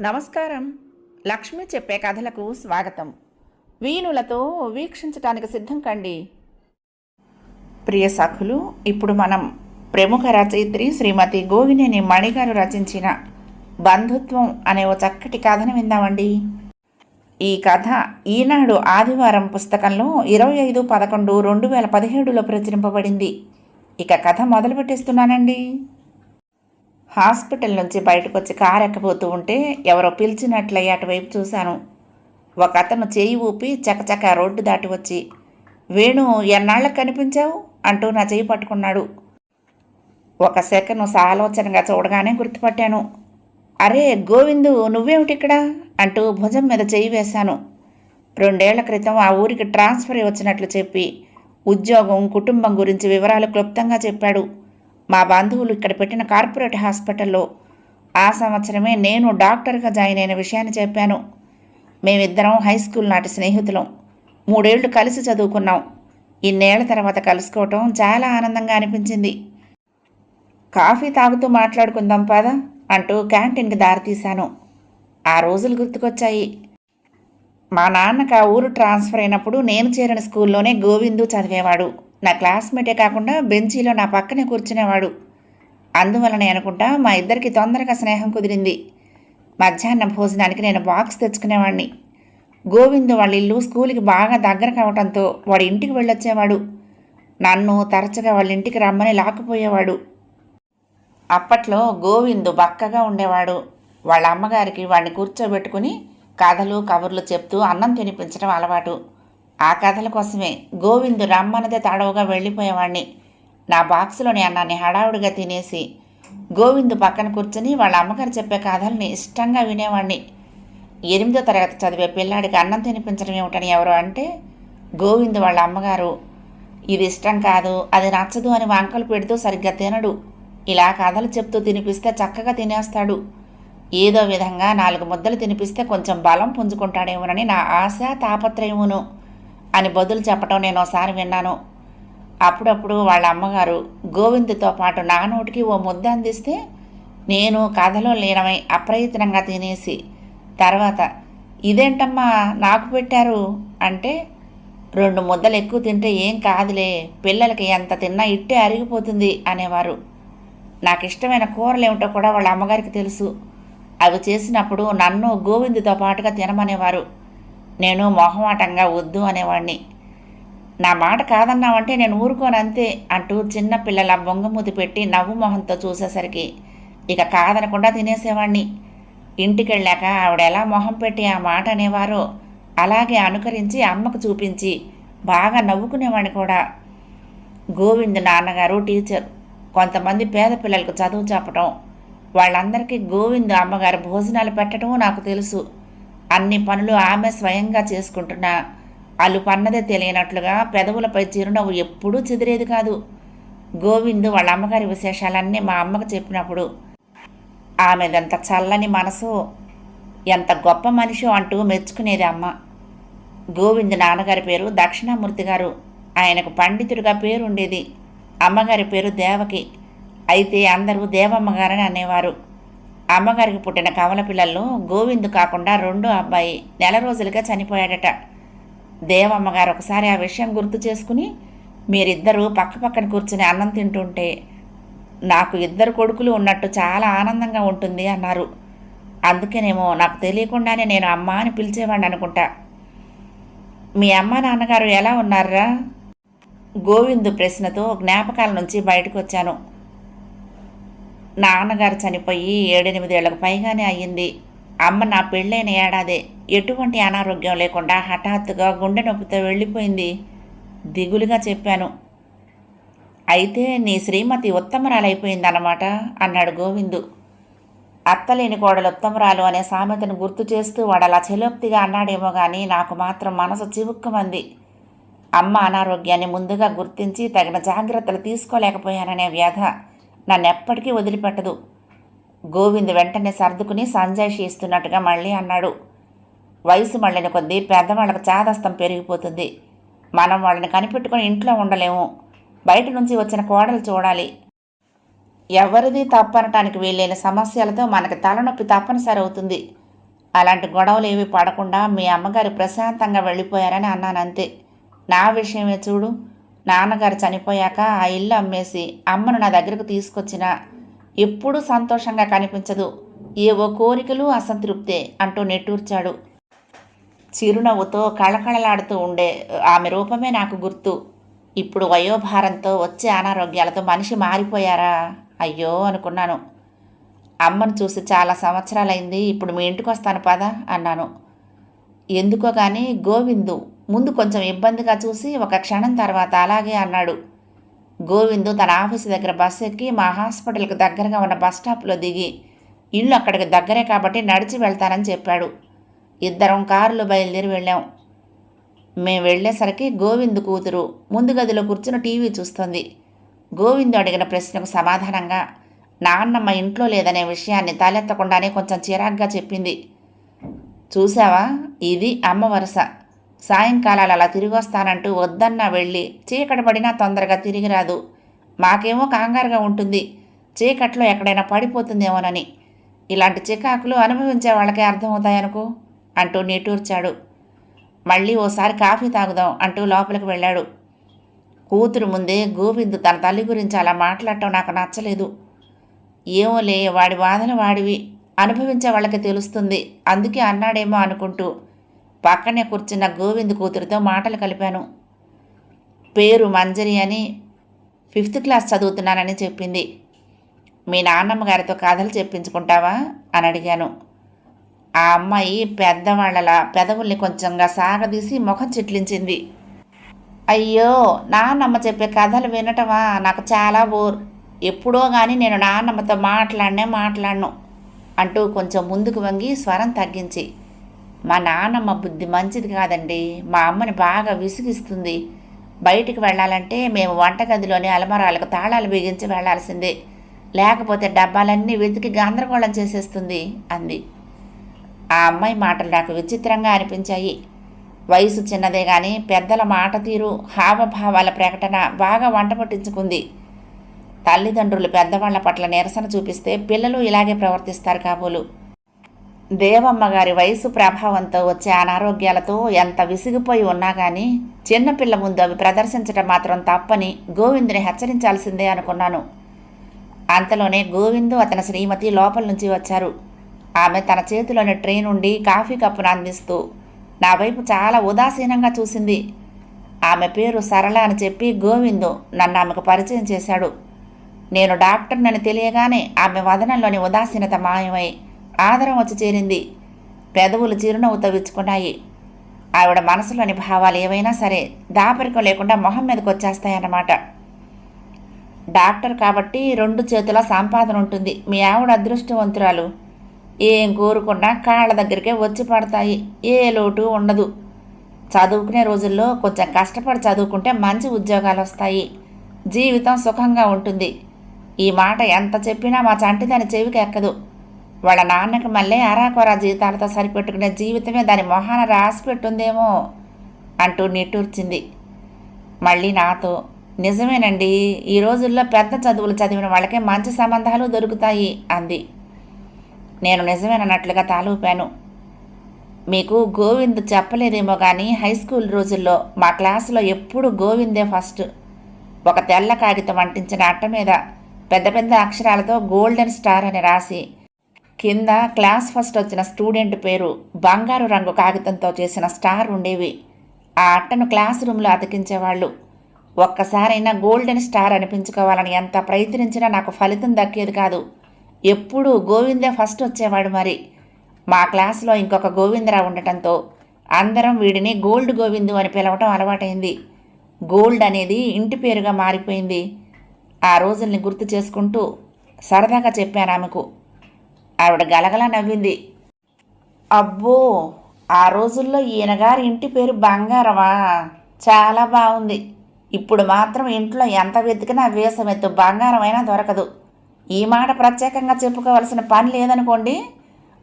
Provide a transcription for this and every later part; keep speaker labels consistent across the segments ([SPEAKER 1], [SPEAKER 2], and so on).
[SPEAKER 1] నమస్కారం. లక్ష్మి చెప్పే కథలకు స్వాగతం. వీణులతో వీక్షించటానికి సిద్ధం కండి. ప్రియ సఖులు ఇప్పుడు మనం ప్రముఖ రచయిత్రి శ్రీమతి గోవినేని మణిగారు రచించిన బంధుత్వం అనే ఓ చక్కటి కథను విందామండి. ఈ కథ ఈనాడు ఆదివారం పుస్తకంలో ఇరవై ఐదు పదకొండు రెండు వేల పదిహేడులో ప్రచురింపబడింది. ఇక కథ మొదలు పెట్టేస్తున్నానండి హాస్పిటల్ నుంచి బయటకు వచ్చి కారు ఎక్కబోతూ ఉంటే ఎవరో పిలిచినట్లయి అటువైపు చూశాను. ఒక అతను చేయి ఊపి చకచక రోడ్డు దాటి వచ్చి వేణు ఎన్నాళ్ళకు కనిపించావు? అంటూ నా చేయి పట్టుకున్నాడు. ఒక సెకను సాలోచనగా చూడగానే గుర్తుపట్టాను. అరే గోవిందు నువ్వేమిటిక్కడ అంటూ భుజం మీద చేయి వేశాను. రెండేళ్ళ క్రితం ఆ ఊరికి ట్రాన్స్ఫర్ వచ్చినట్లు చెప్పి ఉద్యోగం కుటుంబం గురించి వివరాలు క్లుప్తంగా చెప్పాడు. మా బంధువులు ఇక్కడ పెట్టిన కార్పొరేట్ హాస్పిటల్లో ఆ సంవత్సరమే నేను డాక్టర్గా జాయిన్ అయిన విషయాన్ని చెప్పాను. మేమిద్దరం హై స్కూల్ నాటి స్నేహితులం. మూడేళ్ళు కలిసి చదువుకున్నాం. ఇన్నేళ్ళ తర్వాత కలుసుకోవటం చాలా ఆనందంగా అనిపించింది. కాఫీ తాగుతూ మాట్లాడుకుందాం పద అంటూ క్యాంటీన్కి దారితీశాను ఆ రోజులు గుర్తుకొచ్చాయి. మా నాన్నకు ఆ ఊరు ట్రాన్స్ఫర్ అయినప్పుడు నేను చేరిన స్కూల్లోనే గోవిందు చదివేవాడు. నా క్లాస్మేటే కాకుండా బెంచీలో నా పక్కనే కూర్చునేవాడు. అందువలనే అనుకుంటా మా ఇద్దరికి తొందరగా స్నేహం కుదిరింది. మధ్యాహ్నం భోజనానికి నేను బాక్స్ తెచ్చుకునేవాడిని గోవిందు వాళ్ళ ఇల్లు స్కూల్కి బాగా దగ్గర కావడంతో వాడి ఇంటికి వెళ్ళొచ్చేవాడు. నన్ను తరచుగా వాళ్ళ ఇంటికి రమ్మని లాక్కుపోయేవాడు. అప్పట్లో గోవిందు బక్కగా ఉండేవాడు. వాళ్ళ అమ్మగారికి వాడిని కూర్చోబెట్టుకుని కథలు కబుర్లు చెప్తూ అన్నం తినిపించడం అలవాటు. ఆ కథల కోసమే గోవిందు రమ్మన్నదే తడవుగా వెళ్ళిపోయేవాణ్ణి. నా బాక్సులోని అన్నాన్ని హడావుడిగా తినేసి గోవిందు పక్కన కూర్చుని వాళ్ళ అమ్మగారు చెప్పే కథల్ని ఇష్టంగా వినేవాణ్ణి. ఎనిమిదో తరగతి చదివే పిల్లాడికి అన్నం తినిపించడం ఏమిటని ఎవరు అంటే గోవిందు వాళ్ళ అమ్మగారు ఇది ఇష్టం కాదు అది నచ్చదు అని వంకలు పెడుతూ సరిగ్గా తినడు. ఇలా కథలు చెప్తూ తినిపిస్తే చక్కగా తినేస్తాడు. ఏదో విధంగా నాలుగు ముద్దలు తినిపిస్తే కొంచెం బలం పుంజుకుంటాడేమోనని నా ఆశ తాపత్రయమును. అని బదులు చెప్పటం నేను ఒకసారి విన్నాను. అప్పుడప్పుడు వాళ్ళ అమ్మగారు గోవిందుతో పాటు నా నోటికి ఓ ముద్ద అందిస్తే నేను కథలో లీనమై అప్రయత్నంగా తినేసి తర్వాత ఇదేంటమ్మా నాకు పెట్టారు అంటే రెండు ముద్దలు ఎక్కువ తింటే ఏం కాదులే పిల్లలకి ఎంత తిన్నా ఇట్టే అరిగిపోతుంది అనేవారు. నాకు ఇష్టమైన కూరలు ఏమిటో కూడా వాళ్ళ అమ్మగారికి తెలుసు. అవి చేసినప్పుడు నన్ను గోవిందుతో పాటుగా తినమనేవారు. నేను మొహమాటంగా వద్దు అనేవాడిని నా మాట కాదన్నావంటే నేను ఊరుకోనంతే అంటూ చిన్న పిల్లల పెట్టి నవ్వు మొహంతో చూసేసరికి ఇక కాదనకుండా తినేసేవాడిని ఇంటికెళ్ళాక ఆవిడ ఎలా మొహం పెట్టి ఆ మాట అనేవారో అలాగే అనుకరించి అమ్మకు చూపించి బాగా నవ్వుకునేవాడిని కూడా. గోవింద్ నాన్నగారు టీచర్. కొంతమంది పేద పిల్లలకు చదువు చెప్పటం వాళ్ళందరికీ గోవింద్ అమ్మగారు భోజనాలు పెట్టడం నాకు తెలుసు. అన్ని పనులు ఆమె స్వయంగా చేసుకుంటున్నా. వాళ్ళు పన్నదే తెలియనట్లుగా పెదవులపై చిరునవ్వు ఎప్పుడూ చెదిరేది కాదు. గోవిందు వాళ్ళ అమ్మగారి విశేషాలన్నీ మా అమ్మకు చెప్పినప్పుడు ఆమెదంత చల్లని మనసు ఎంత గొప్ప మనిషో అంటూ మెచ్చుకునేది అమ్మ. గోవింద్ నాన్నగారి పేరు దక్షిణామూర్తి గారు. ఆయనకు పండితుడిగా పేరుండేది. అమ్మగారి పేరు దేవకి. అయితే అందరూ దేవమ్మగారని అనేవారు. అమ్మగారికి పుట్టిన కవల పిల్లల్లో గోవిందు కాకుండా రెండో అబ్బాయి నెల రోజులుగా చనిపోయాడట. దేవమ్మగారు ఒకసారి ఆ విషయం గుర్తు చేసుకుని మీరిద్దరూ పక్కపక్కన కూర్చుని అన్నం తింటుంటే నాకు ఇద్దరు కొడుకులు ఉన్నట్టు చాలా ఆనందంగా ఉంటుంది అన్నారు. అందుకేనేమో నాకు తెలియకుండానే నేను అమ్మ అని పిలిచేవాడిని అనుకుంటా. మీ అమ్మ నాన్నగారు ఎలా ఉన్నారా? గోవిందు ప్రశ్నతో జ్ఞాపకాల నుంచి బయటకు వచ్చాను. నాన్నగారు చనిపోయి ఏడెనిమిదేళ్ళకు పైగానే అయ్యింది. అమ్మ నా పెళ్ళైన ఏడాదే ఎటువంటి అనారోగ్యం లేకుండా హఠాత్తుగా గుండె నొప్పితో వెళ్ళిపోయింది. దిగులుగా చెప్పాను. అయితే నీ శ్రీమతి ఉత్తమరాలైపోయిందన్నమాట అన్నాడు గోవిందు. అత్తలేని కోడలు ఉత్తమరాలు అనే సామెతను గుర్తు చేస్తూ వాడు అలా చెలోక్తిగా అన్నాడేమో కానీ నాకు మాత్రం మనసు చివుక్కుమంది. అమ్మ అనారోగ్యాన్ని ముందుగా గుర్తించి తగిన జాగ్రత్తలు తీసుకోలేకపోయాననే వ్యధ. నన్నెప్పటికీ వదిలిపెట్టదు. గోవింద్ వెంటనే సర్దుకుని సంజాయిషి ఇస్తున్నట్టుగా మళ్ళీ అన్నాడు. వయసు మళ్ళిన కొద్దీ పెద్దవాళ్ళకు చాదస్తం పెరిగిపోతుంది. మనం వాళ్ళని కనిపెట్టుకొని ఇంట్లో ఉండలేము. బయట నుంచి వచ్చిన కోడలు చూడాలి. ఎవరిది తప్పనటానికి వీలైన సమస్యలతో మనకి తలనొప్పి తప్పనిసరి అవుతుంది. అలాంటి గొడవలు ఏవి పడకుండా మీ అమ్మగారు ప్రశాంతంగా వెళ్ళిపోయారని అన్నాను అంతే నా విషయమే చూడు. నాన్నగారు చనిపోయాక ఆ ఇల్లు అమ్మేసి అమ్మను నా దగ్గరకు తీసుకొచ్చిన ఎప్పుడూ సంతోషంగా కనిపించదు. ఏవో కోరికలు అసంతృప్తే అంటూ నెట్టూర్చాడు. చిరునవ్వుతో కళకళలాడుతూ ఉండే ఆమె రూపమే నాకు గుర్తు. ఇప్పుడు వయోభారంతో వచ్చే అనారోగ్యాలతో మనిషి మారిపోయారా? అయ్యో అనుకున్నాను. అమ్మను చూసి చాలా సంవత్సరాలైంది ఇప్పుడు మీ ఇంటికి వస్తాను పదా అన్నాను. ఎందుకో కానీ గోవిందు ముందు కొంచెం ఇబ్బందిగా చూసి ఒక క్షణం తర్వాత అలాగే అన్నాడు. గోవిందు తన ఆఫీసు దగ్గర బస్సు ఎక్కి మా హాస్పిటల్కి దగ్గరగా ఉన్న బస్ స్టాప్లో దిగి ఇల్లు అక్కడికి దగ్గరే కాబట్టి నడిచి వెళ్తానని చెప్పాడు. ఇద్దరం కారులో బయలుదేరి వెళ్ళాం. మేము వెళ్ళేసరికి గోవిందు కూతురు ముందు గదిలో కూర్చుని టీవీ చూస్తుంది. గోవిందు అడిగిన ప్రశ్నకు సమాధానంగా నాన్నమ్మ ఇంట్లో లేదనే విషయాన్ని తలెత్తకుండానే కొంచెం చిరాగ్గా చెప్పింది. చూసావా ఇది అమ్మ వరుస. సాయంకాలాలు అలా తిరిగి వస్తానంటూ వద్దన్నా వెళ్ళి చీకటి పడినా తొందరగా తిరిగి రాదు. మాకేమో కంగారుగా ఉంటుంది. చీకట్లో ఎక్కడైనా పడిపోతుందేమోనని. ఇలాంటి చికాకులు అనుభవించే వాళ్ళకే అర్థమవుతాయనుకో అంటూ నీటూర్చాడు మళ్ళీ ఓసారి కాఫీ తాగుదాం అంటూ లోపలికి వెళ్ళాడు. కూతురు ముందే గోవింద్ తన తల్లి గురించి అలా మాట్లాడటం నాకు నచ్చలేదు. ఏమోలే వాడి వాదన వాడివి. అనుభవించే వాళ్ళకి తెలుస్తుంది. అందుకే అన్నాడేమో అనుకుంటూ పక్కనే కూర్చున్న గోవింద్ కూతురితో మాటలు కలిపాను. పేరు మంజరి అని ఫిఫ్త్ క్లాస్ చదువుతున్నానని చెప్పింది. మీ నాన్నమ్మ గారితో కథలు చెప్పించుకుంటావా? అని అడిగాను. ఆ అమ్మాయి పెద్దవాళ్ళలా పెదవుల్ని కొంచెంగా సాగదీసి ముఖం చిట్లించింది. అయ్యో నాన్నమ్మ చెప్పే కథలు వినటమా? నాకు చాలా బోర్. ఎప్పుడో కానీ నేను నాన్నమ్మతో మాట్లాడనే మాట్లాడను అంటూ కొంచెం ముందుకు వంగి స్వరం తగ్గించి మా నాన్నమ్మ బుద్ధి మంచిది కాదండి. మా అమ్మని బాగా విసిగిస్తుంది. బయటికి వెళ్ళాలంటే మేము వంటగదిలోని అలమరాలకు తాళాలు బిగించి వెళ్ళాల్సిందే. లేకపోతే డబ్బాలన్నీ వెతికి గందరగోళం చేసేస్తుంది అంది. ఆ అమ్మాయి మాటలు నాకు విచిత్రంగా అనిపించాయి. వయసు చిన్నదే కానీ పెద్దల మాట తీరు హావభావాల ప్రకటన బాగా వంట పట్టించుకుంది. తల్లిదండ్రులు పెద్దవాళ్ళ పట్ల నిరసన చూపిస్తే పిల్లలు ఇలాగే ప్రవర్తిస్తారు కాబోలు. దేవమ్మ గారి వయసు ప్రభావంతో వచ్చే అనారోగ్యాలతో ఎంత విసిగిపోయి ఉన్నా కానీ చిన్నపిల్ల ముందు అవి ప్రదర్శించడం మాత్రం తప్పని గోవిందుని హెచ్చరించాల్సిందే అనుకున్నాను. అంతలోనే గోవిందు అతని శ్రీమతి లోపల నుంచి వచ్చారు. ఆమె తన చేతిలోని ట్రే నుండి కాఫీ కప్పును అందిస్తూ నా వైపు చాలా ఉదాసీనంగా చూసింది. ఆమె పేరు సరళ అని చెప్పి గోవిందు నన్ను ఆమెకు పరిచయం చేశాడు. నేను డాక్టర్నని తెలియగానే ఆమె వదనంలోని ఉదాసీనత మాయమై ఆదరం వచ్చి చేరింది. పెదవులు చిరునవ్వు విచ్చుకున్నాయి ఆవిడ మనసులోని భావాలు ఏవైనా సరే దాపరికం లేకుండా మొహం మీదకి వచ్చేస్తాయన్నమాట. డాక్టర్ కాబట్టి రెండు చేతుల సంపాదన ఉంటుంది. మీ ఆవిడ అదృష్టవంతురాలు. ఏం కోరుకున్నా కాళ్ళ దగ్గరికే వచ్చి పడతాయి. ఏ లోటు ఉండదు. చదువుకునే రోజుల్లో కొంచెం కష్టపడి చదువుకుంటే మంచి ఉద్యోగాలు వస్తాయి. జీవితం సుఖంగా ఉంటుంది. ఈ మాట ఎంత చెప్పినా మా చంటి దాని చెవికి ఎక్కదు. వాళ్ళ నాన్నకి మళ్ళీ అరాకొరా జీతాలతో సరిపెట్టుకునే జీవితమే దాని మొహాన రాసి పెట్టుందేమో అంటూ నిట్టూర్చింది. మళ్ళీ నాతో నిజమేనండి ఈ రోజుల్లో పెద్ద చదువులు చదివిన వాళ్ళకే మంచి సంబంధాలు దొరుకుతాయి అంది. నేను నిజమేనన్నట్లుగా తాలూపాను. మీకు గోవింద్ చెప్పలేదేమో కానీ హై స్కూల్ రోజుల్లో మా క్లాసులో ఎప్పుడు గోవిందే ఫస్ట్. ఒక తెల్ల కాగితం అంటించిన అట్ట మీద పెద్ద పెద్ద అక్షరాలతో గోల్డెన్ స్టార్ అని రాసి కింద క్లాస్ ఫస్ట్ వచ్చిన స్టూడెంట్ పేరు బంగారు రంగు కాగితంతో చేసిన స్టార్ ఉండేవి. ఆ అట్టను క్లాస్ రూమ్లో అతికించేవాళ్ళు. ఒక్కసారైనా గోల్డెన్ స్టార్ అనిపించుకోవాలని ఎంత ప్రయత్నించినా నాకు ఫలితం దక్కేది కాదు. ఎప్పుడూ గోవిందే ఫస్ట్ వచ్చేవాడు మరి. మా క్లాసులో ఇంకొక గోవిందరావు ఉండటంతో అందరం వీడిని గోల్డ్ గోవిందు అని పిలవటం అలవాటైంది. గోల్డ్ అనేది ఇంటి పేరుగా మారిపోయింది. ఆ రోజుల్ని గుర్తు చేసుకుంటూ సరదాగా చెప్పాను ఆమెకు. ఆవిడ గలగలా నవ్వింది. అబ్బో ఆ రోజుల్లో ఈయనగారి ఇంటి పేరు బంగారమా? చాలా బాగుంది. ఇప్పుడు మాత్రం ఇంట్లో ఎంత వెతికినా వేసమెత్తు బంగారమైనా దొరకదు. ఈ మాట ప్రత్యేకంగా చెప్పుకోవాల్సిన పని లేదనుకోండి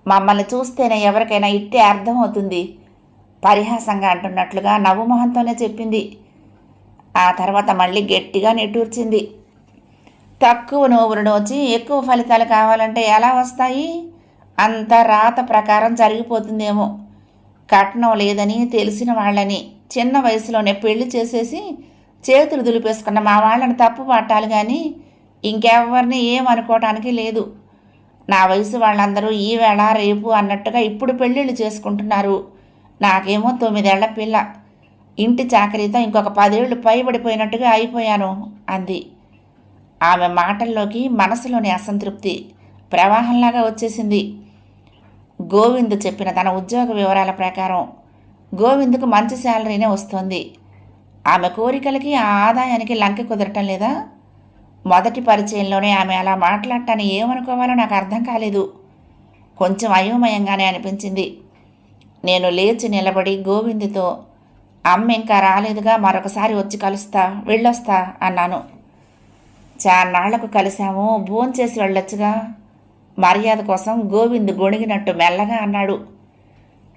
[SPEAKER 1] మమ్మల్ని చూస్తేనే ఎవరికైనా ఇట్టే అర్థమవుతుంది. పరిహాసంగా అంటున్నట్లుగా నవ్వు మొహంతోనే చెప్పింది. ఆ తర్వాత మళ్ళీ గట్టిగా నిట్టూర్చింది. తక్కువ నోవులను వచ్చి ఎక్కువ ఫలితాలు కావాలంటే ఎలా వస్తాయి? అంత రాత ప్రకారం జరిగిపోతుందేమో. కట్నం లేదని తెలిసిన వాళ్ళని చిన్న వయసులోనే పెళ్ళి చేసేసి చేతులు దులిపేసుకున్న మా వాళ్ళని తప్పు పట్టాలి కానీ ఇంకెవరిని ఏమనుకోవటానికి లేదు. నా వయసు వాళ్ళందరూ ఈవేళ రేపు అన్నట్టుగా ఇప్పుడు పెళ్ళిళ్ళు చేసుకుంటున్నారు. నాకేమో తొమ్మిదేళ్ళ పిల్ల. ఇంటి చాకరీతో ఇంకొక పదేళ్ళు పైబడిపోయినట్టుగా అయిపోయాను అంది. ఆమె మాటల్లోకి మనసులోని అసంతృప్తి ప్రవాహంలాగా వచ్చేసింది. గోవింద్ చెప్పిన తన ఉద్యోగ వివరాల ప్రకారం గోవింద్కు మంచి శాలరీనే వస్తుంది. ఆమె కోరికలకి ఆ ఆదాయానికి లంక కుదరటం లేదా? మొదటి పరిచయంలోనే ఆమె అలా మాట్లాడటాన్ని ఏమనుకోవాలో నాకు అర్థం కాలేదు. కొంచెం అయోమయంగానే అనిపించింది. నేను లేచి నిలబడి గోవిందుతో అమ్మ ఇంకా రాలేదుగా మరొకసారి వచ్చి కలుస్తా వెళ్ళొస్తా అన్నాను. చాన్నాళ్ళకు కలిశాము. భోంచేసి వెళ్ళొచ్చుగా మర్యాద కోసం గోవింద్ గొణిగినట్టు మెల్లగా అన్నాడు.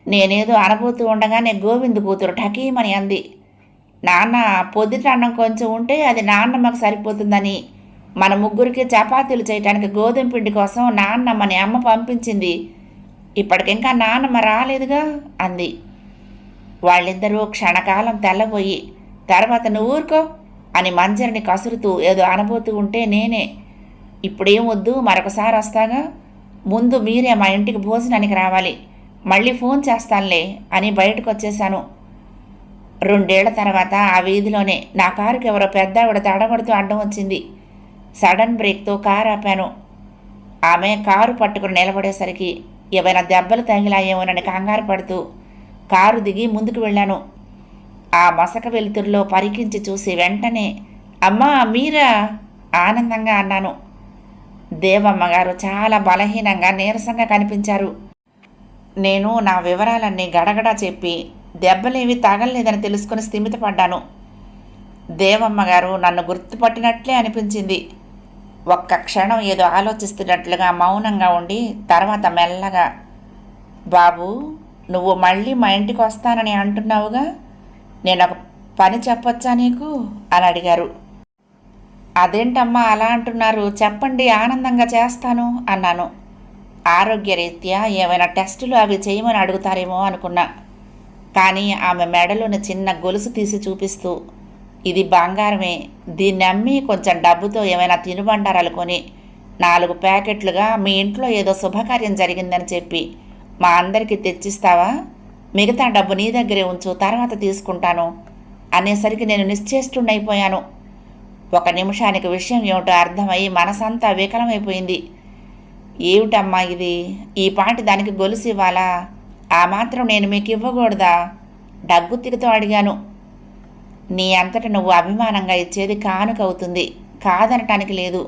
[SPEAKER 1] నేనేదో అనబోతూ ఉండగానే గోవింద్ కూతురు ఠకీమని అంది. నాన్న పొద్దుట అన్నం కొంచెం ఉంటే అది నాన్నమ్మకు సరిపోతుందని. మన ముగ్గురికి చపాతీలు చేయటానికి గోధుమ పిండి కోసం నాన్నమ్మని అమ్మ పంపించింది. ఇప్పటికింకా నాన్నమ్మ రాలేదుగా అంది. వాళ్ళిద్దరూ క్షణకాలం తెల్లబోయి తర్వాత నువ్వు ఊరుకో. అని మంజరిని కసురుతూ ఏదో అనబోతూ ఉంటే నేనే. ఇప్పుడేం వద్దు మరొకసారి వస్తాగా. ముందు మీరే మా ఇంటికి భోజనానికి రావాలి. మళ్ళీ ఫోన్ చేస్తానులే అని బయటకు వచ్చేశాను రెండేళ్ళ తర్వాత ఆ వీధిలోనే నా కారుకి ఎవరో పెద్ద ఆవిడ తడబడుతూ అడ్డం వచ్చింది. సడన్ బ్రేక్తో కారు ఆపాను. ఆమె కారు పట్టుకుని నిలబడేసరికి ఏవైనా దెబ్బలు తగిలాయేమోనని కంగారు పడుతూ కారు దిగి ముందుకు వెళ్ళాను. ఆ మసక వెలుతురులో పరికించి చూసి వెంటనే అమ్మా మీరా? ఆనందంగా అన్నాను. దేవమ్మగారు చాలా బలహీనంగా నీరసంగా కనిపించారు. నేను నా వివరాలన్నీ గడగడా చెప్పి దెబ్బలేవి తగలలేదని తెలుసుకుని స్థిమితపడ్డాను. దేవమ్మగారు నన్ను గుర్తుపట్టినట్లే అనిపించింది. ఒక్క క్షణం ఏదో ఆలోచిస్తున్నట్లుగా మౌనంగా ఉండి తర్వాత మెల్లగా బాబు నువ్వు మళ్ళీ మా ఇంటికి వస్తానని అంటున్నావుగా? నేను ఒక పని చెప్పొచ్చా నీకు? అని అడిగారు. అదేంటమ్మా అలా అంటున్నారు? చెప్పండి ఆనందంగా చేస్తాను అన్నాను. ఆరోగ్యరీత్యా ఏమైనా టెస్టులు అవి చేయమని అడుగుతారేమో అనుకున్నా. కానీ ఆమె మెడలోని చిన్న గొలుసు తీసి చూపిస్తూ ఇది బంగారమే దీన్ని అమ్మి కొంచెం డబ్బుతో ఏమైనా తినుబండారాలు కొని నాలుగు ప్యాకెట్లుగా మీ ఇంట్లో ఏదో శుభకార్యం జరిగిందని చెప్పి మా అందరికీ తెచ్చిస్తావా? మిగతా డబ్బు నీ దగ్గరే ఉంచు తర్వాత తీసుకుంటాను అనేసరికి నేను నిశ్చేష్టుండైపోయాను. ఒక నిమిషానికి విషయం ఏమిటో అర్థమై మనసంతా వికలమైపోయింది. ఏమిటమ్మా ఇది? ఈ పాటి దానికి గొలుసు ఇవ్వాలా? ఆ మాత్రం నేను మీకు ఇవ్వకూడదా డగ్గుత్తికతో అడిగాను. నీ అంతట నువ్వు అభిమానంగా ఇచ్చేది కానుక అవుతుంది కాదనటానికి లేదు.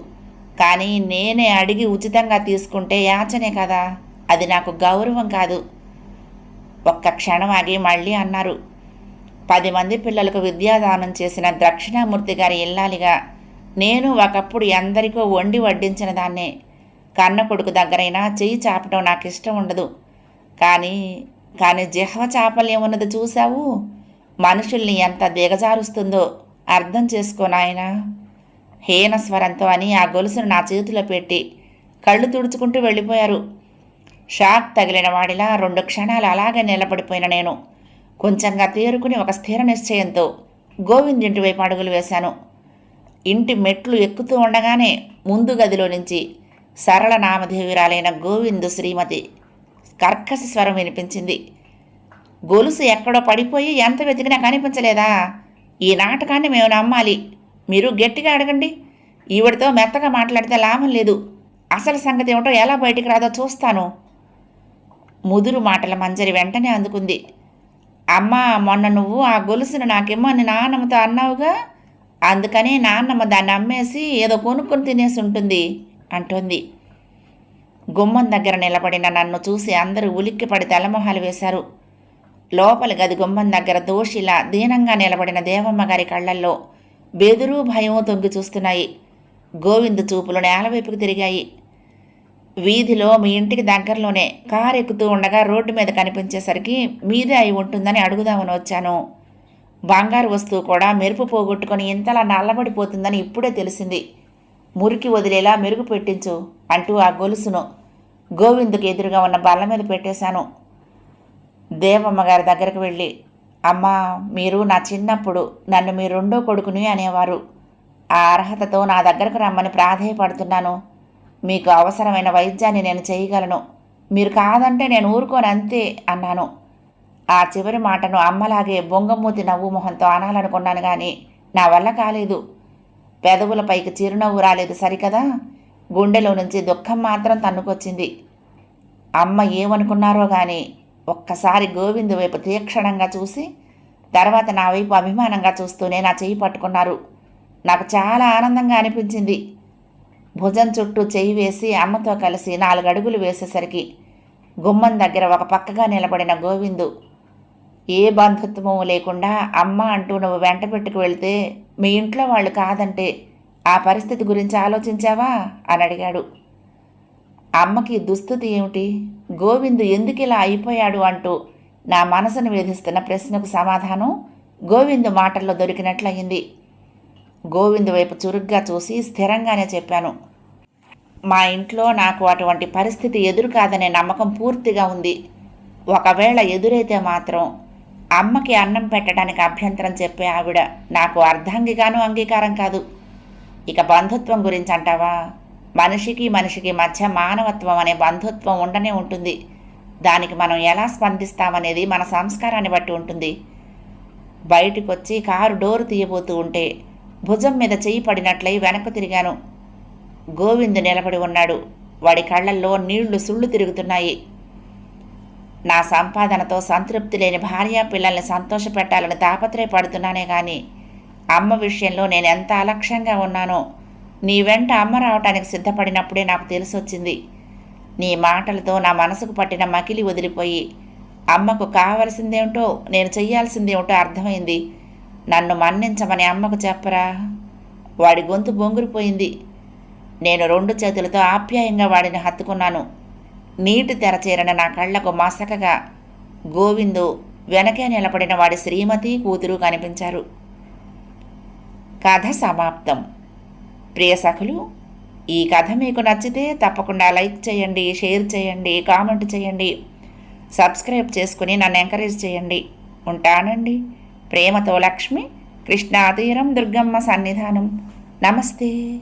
[SPEAKER 1] కానీ నేనే అడిగి ఉచితంగా తీసుకుంటే యాచనే కదా? అది నాకు గౌరవం కాదు. ఒక్క క్షణం ఆగి మళ్ళీ అన్నారు. పది మంది పిల్లలకు విద్యాదానం చేసిన దక్షిణామూర్తి గారి ఇల్లాలిగా. నేను ఒకప్పుడు ఎందరికో వండి వడ్డించిన దాన్నే. కన్న కొడుకు దగ్గరైనా చెయ్యి చాపటం నాకు ఇష్టం ఉండదు. కానీ కానీ జిహ్వ చాపల్యం ఉన్నది చూశావు? మనుషుల్ని ఎంత దిగజారుస్తుందో అర్థం చేసుకో నాయనా. హీన స్వరంతో అని ఆ గొలుసును నా చేతిలో పెట్టి కళ్ళు తుడుచుకుంటూ వెళ్ళిపోయారు. షాక్ తగిలిన వాడిలా రెండు క్షణాలు అలాగే నిలబడిపోయిన నేను. కొంచెంగా తేరుకుని ఒక స్థిర నిశ్చయంతో గోవింద్ ఇంటి వైపు అడుగులు వేశాను. ఇంటి మెట్లు ఎక్కుతూ ఉండగానే ముందు గదిలో నుంచి సరళ నామధేవిరాలైన గోవిందు శ్రీమతి కర్కశ స్వరం వినిపించింది. గొలుసు ఎక్కడో పడిపోయి ఎంత వెతికినా కనిపించలేదా? ఈ నాటకాన్ని మేము నమ్మాలి. మీరు గట్టిగా అడగండి. ఈవిడితో మెత్తగా మాట్లాడితే లాభం లేదు. అసలు సంగతి ఏమిటో ఎలా బయటికి రాదో చూస్తాను. ముదురు మాటల మంజరి వెంటనే అందుకుంది. అమ్మా మొన్న నువ్వు ఆ గొలుసును నాకిమ్మని నాన్నమ్మతో అన్నావుగా? అందుకని నాన్నమ్మ దాన్ని అమ్మేసి ఏదో కొనుక్కొని తినేసి ఉంటుంది అంటోంది. గుమ్మం దగ్గర నిలబడిన నన్ను చూసి అందరూ ఉలిక్కిపడి తలమొహాలు వేశారు. లోపలి గది గుమ్మం దగ్గర దోషిలా దీనంగా నిలబడిన దేవమ్మ గారి కళ్ళల్లో బెదురు భయం తొంగి చూస్తున్నాయి. గోవింద్ చూపులు నేలవైపుకు తిరిగాయి. వీధిలో మీ ఇంటికి దగ్గరలోనే కారు ఎక్కుతూ ఉండగా రోడ్డు మీద కనిపించేసరికి మీదే అయి ఉంటుందని అడుగుదామని వచ్చాను. బంగారు వస్తువు కూడా మెరుపు పోగొట్టుకొని ఇంతలా నల్లబడిపోతుందని ఇప్పుడే తెలిసింది. మురికి వదిలేలా మెరుగు పెట్టించు అంటూ ఆ గొలుసును గోవిందుకు ఎదురుగా ఉన్న బల్ల మీద పెట్టేశాను. దేవమ్మ గారి దగ్గరకు వెళ్ళి అమ్మా మీరు నా చిన్నప్పుడు నన్ను మీ రెండో కొడుకుని అనేవారు. ఆ అర్హతతో నా దగ్గరకు రమ్మని ప్రాధేయపడుతున్నాను. మీకు అవసరమైన వైద్యాన్ని నేను చేయగలను. మీరు కాదంటే నేను ఊరుకోను అంతే అన్నాను. ఆ చివరి మాటను అమ్మలాగే బొంగమూతి నవ్వు మొహంతో అనాలనుకున్నాను కానీ నా వల్ల కాలేదు. పెదవులపైకి చిరునవ్వు రాలేదు సరికదా? గుండెలో నుంచి దుఃఖం మాత్రం తన్నుకొచ్చింది. అమ్మ ఏమనుకున్నారో కానీ ఒక్కసారి గోవిందు వైపు తీక్షణంగా చూసి తర్వాత నా వైపు అభిమానంగా చూస్తూనే నా చేయి పట్టుకున్నారు. నాకు చాలా ఆనందంగా అనిపించింది. భుజం చుట్టూ చెయ్యి వేసి అమ్మతో కలిసి నాలుగడుగులు వేసేసరికి గుమ్మం దగ్గర ఒక పక్కగా నిలబడిన గోవిందు ఏ బంధుత్వము లేకుండా అమ్మ అంటూ నువ్వు వెంట పెట్టుకు వెళ్తే మీ ఇంట్లో వాళ్ళు కాదంటే ఆ పరిస్థితి గురించి ఆలోచించావా? అని అడిగాడు. అమ్మకి దుస్థితి ఏమిటి? గోవిందు ఎందుకు ఇలా అయిపోయాడు అంటూ నా మనసును వేధిస్తున్న ప్రశ్నకు సమాధానం గోవిందు మాటల్లో దొరికినట్లయింది. గోవిందు వైపు చురుగ్గా చూసి స్థిరంగానే చెప్పాను. మా ఇంట్లో నాకు అటువంటి పరిస్థితి ఎదురు కాదనే నమ్మకం పూర్తిగా ఉంది. ఒకవేళ ఎదురైతే మాత్రం అమ్మకి అన్నం పెట్టడానికి అభ్యంతరం చెప్పే ఆవిడ నాకు అర్ధాంగిగాను అంగీకారం కాదు. ఇక బంధుత్వం గురించి అంటావా? మనిషికి మనిషికి మధ్య మానవత్వం అనే బంధుత్వం ఉండనే ఉంటుంది. దానికి మనం ఎలా స్పందిస్తామనేది మన సంస్కారాన్ని బట్టి ఉంటుంది. బయటికి వచ్చి కారు డోరు తీయబోతూ ఉంటే భుజం మీద చెయ్యి పడినట్లయి వెనక్కు తిరిగాను. గోవిందు నిలబడి ఉన్నాడు. వాడి కళ్ళల్లో నీళ్ళు సుళ్ళు తిరుగుతున్నాయి. నా సంపాదనతో సంతృప్తి లేని భార్య పిల్లల్ని సంతోషపెట్టాలని తాపత్రయపడుతున్నానే కానీ అమ్మ విషయంలో నేను ఎంత అలక్ష్యంగా ఉన్నానో నీ వెంట అమ్మ రావటానికి సిద్ధపడినప్పుడే నాకు తెలిసొచ్చింది. నీ మాటలతో నా మనసుకు పట్టిన మకిలి వదిలిపోయి అమ్మకు కావలసిందేమిటో నేను చెయ్యాల్సిందేమిటో అర్థమైంది. నన్ను మన్నించమని అమ్మకు చెప్పరా? వాడి గొంతు బొంగురిపోయింది. నేను రెండు చేతులతో ఆప్యాయంగా వాడిని హత్తుకున్నాను. నీటి తెరచేరిన నా కళ్ళకు మసకగా గోవిందు వెనకే నిలబడిన వాడి శ్రీమతి కూతురు కనిపించారు. కథ సమాప్తం. ప్రియ సఖులు ఈ కథ మీకు నచ్చితే తప్పకుండా లైక్ చేయండి షేర్ చేయండి కామెంట్ చేయండి సబ్స్క్రైబ్ చేసుకుని నన్ను ఎంకరేజ్ చేయండి. ఉంటానండి. ప్రేమతో లక్ష్మి కృష్ణాతీరం దుర్గమ్మ సన్నిధానం. నమస్తే.